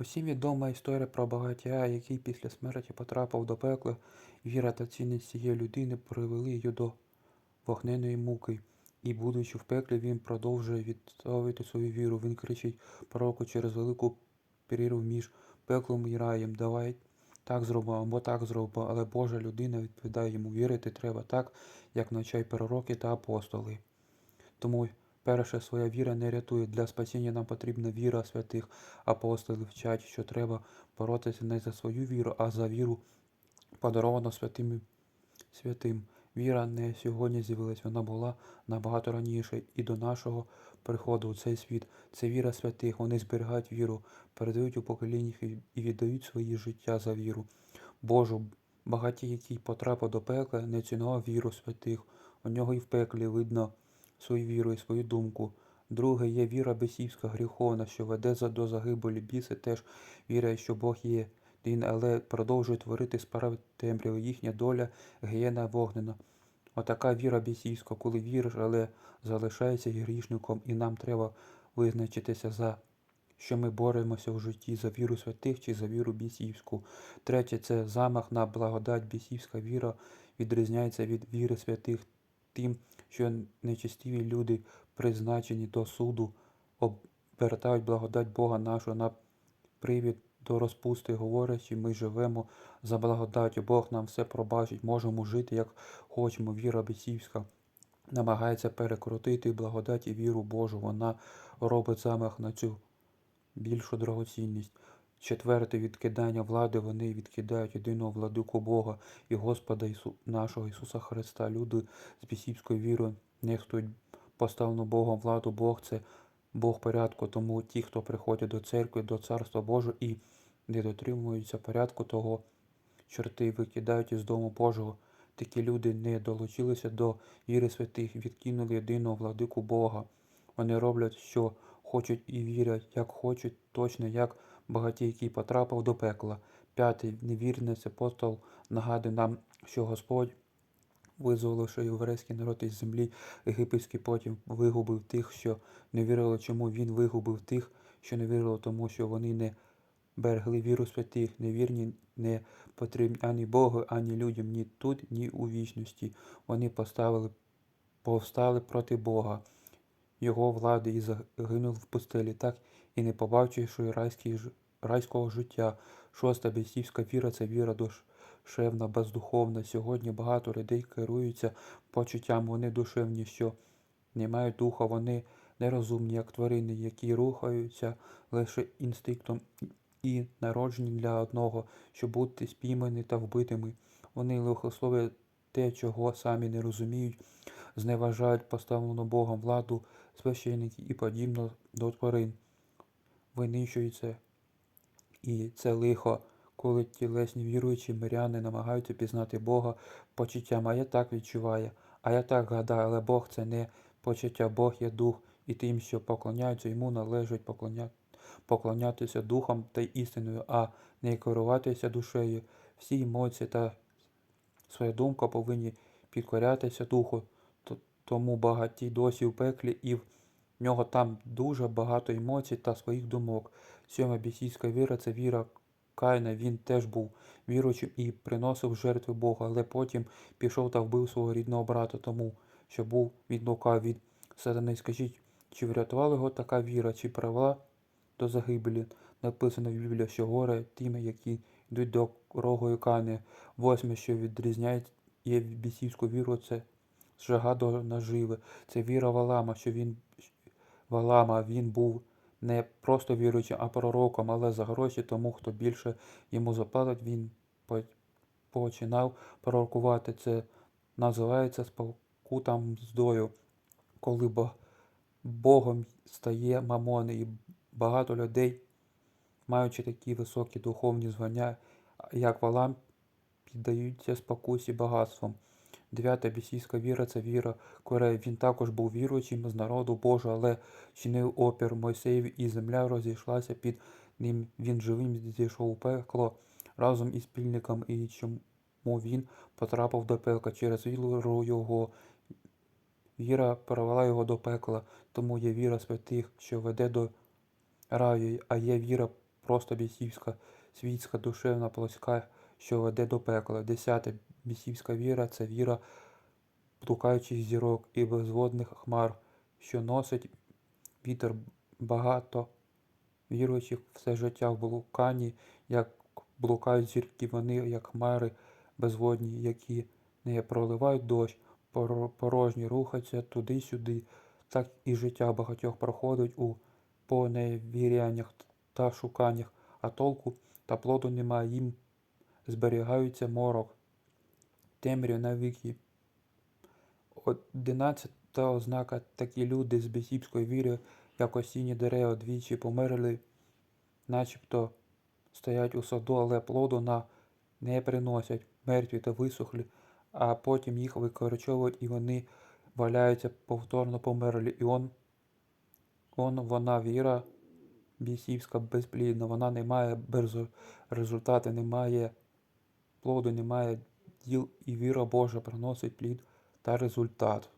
Усім відома історія про багатія, який після смерті потрапив до пекла. Віра та цінність цієї людини привели її до вогненої муки. І, будучи в пеклі, він продовжує відстоювати свою віру. Він кричить пророку через велику перерву між пеклом і раєм. Давай так зробимо або так зробимо. Але Божа людина відповідає йому вірити треба так, як навчають пророки та апостоли. Тому перше своя віра не рятує. Для спасіння нам потрібна віра святих апостолів вчать, що треба боротися не за свою віру, а за віру, подаровану святим. святим. Віра не сьогодні з'явилась, вона була набагато раніше і до нашого приходу у цей світ. Це віра святих. Вони зберігають віру, передають у поколіннях і віддають свої життя за віру. Божу, багаті, який потрапив до пекла, не цінував віру святих. У нього і в пеклі видно свою віру і свою думку. Друге є віра бесівська, гріховна, що веде до загибелі. Біси теж вірять, що Бог є він, але продовжує творити справи темряви. Їхня доля гієна вогнена. Отака віра бісівська, коли віриш, але залишається грішником, і нам треба визначитися за що ми боремося в житті за віру святих чи за віру бісівську. Третє це замах на благодать бісівська віра відрізняється від віри святих тим, що нечистиві люди, призначені до суду, обертають благодать Бога нашого на привід до розпусти, говорячи, ми живемо за благодаттю, Бог нам все пробачить, можемо жити, як хочемо. Віра бісівська намагається перекрутити благодать і віру Божу. Вона робить замах на цю більшу дорогоцінність. Четверте відкидання влади вони відкидають єдиного владику Бога і Господа Ісу... нашого Ісуса Христа. Люди з бісівською вірою нехтують поставлену Богом владу. Бог це Бог порядку. Тому ті, хто приходять до церкви, до Царства Божого і не дотримуються порядку того, чорти викидають із дому Божого. Такі люди не долучилися до віри святих, відкинули єдиного владику Бога. Вони роблять, що хочуть і вірять, як хочуть, точно як багаті, який потрапив до пекла. П'ятий невірність апостол нагадує нам, що Господь, визволивши єврейський народ із землі єгипетський, потім вигубив тих, що не вірили, чому він вигубив тих, що не вірили, тому що вони не берегли віру святих, невірні не потрібні ані Богу, ані людям, ні тут, ні у вічності. Вони поставили, повстали проти Бога, Його влади і загинули в пустелі, так і не побачивши райський, райського життя. Шоста бісівська віра це віра душевна, бездуховна. Сьогодні багато людей керуються почуттям, вони душевні, що не мають духа, вони нерозумні, як тварини, які рухаються лише інстинктом і народжені для одного, щоб бути спіймані та вбитими. Вони лихословлять те, чого самі не розуміють, зневажають поставлену Богом владу, священників і подібно до тварин. Винищується і це лихо, коли тілесні віруючі миряни намагаються пізнати Бога почуттям, а я так відчуваю, а я так гадаю, але Бог це не почуття, Бог є дух, і тим, що поклоняються йому, належить поклоняти поклонятися духом та істиною, а не керуватися душею. Всі емоції та своя думка повинні підкорятися духу, тому багаті досі в пеклі, і в нього там дуже багато емоцій та своїх думок. Сьома бісійська віра це віра Кайна, він теж був віруючим і приносив жертви Бога, але потім пішов та вбив свого рідного брата, тому що був від лука від сатани. Скажіть, чи врятувала його така віра, чи привела до загибелі. Написано в Біблії, що горе тими, які йдуть дорогою кани. Восьме, що відрізняє є бісівську віру, це жага до наживи. Це віра Валама, що він Валама, він був не просто віруючим, а пророком, але за гроші тому, хто більше йому заплатить, він починав пророкувати. Це називається спокутам здою, коли Богом стає мамон і Багато людей, маючи такі високі духовні звання, як Валам, піддаються спокусі багатством. Дев'ята бісійська віра це віра Кореї. Він також був віруючим з народу Божого, але чинив опір Мойсеєві, і земля розійшлася під ним. Він живим зійшов у пекло разом із спільником, і чому він потрапив до пекла через віру його. Віра привела його до пекла, тому є віра святих, що веде до раю, а є віра просто бісівська, світська, душевна, плоська, що веде до пекла. Десяте. Бісівська віра це віра блукаючих зірок і безводних хмар, що носить вітер багато віруючих. Все життя в блуканні, як блукають зірки, вони, як хмари безводні, які не проливають дощ, порожні рухаються туди-сюди. Так і життя багатьох проходить у поневіряннях та шуканнях, а толку та плоду немає, їм зберігаються морок, темряв навіки. Одинадцята ознака такі люди з бісівської віри, як осінні дерева двічі померли, начебто стоять у саду, але плоду на не приносять, мертві та висохлі, а потім їх викорчовують і вони валяються повторно померлі. І он, он вона віра бісівська безплідна, вона не має результату, не має плоду, не має діл, і віра Божа приносить плід та результат.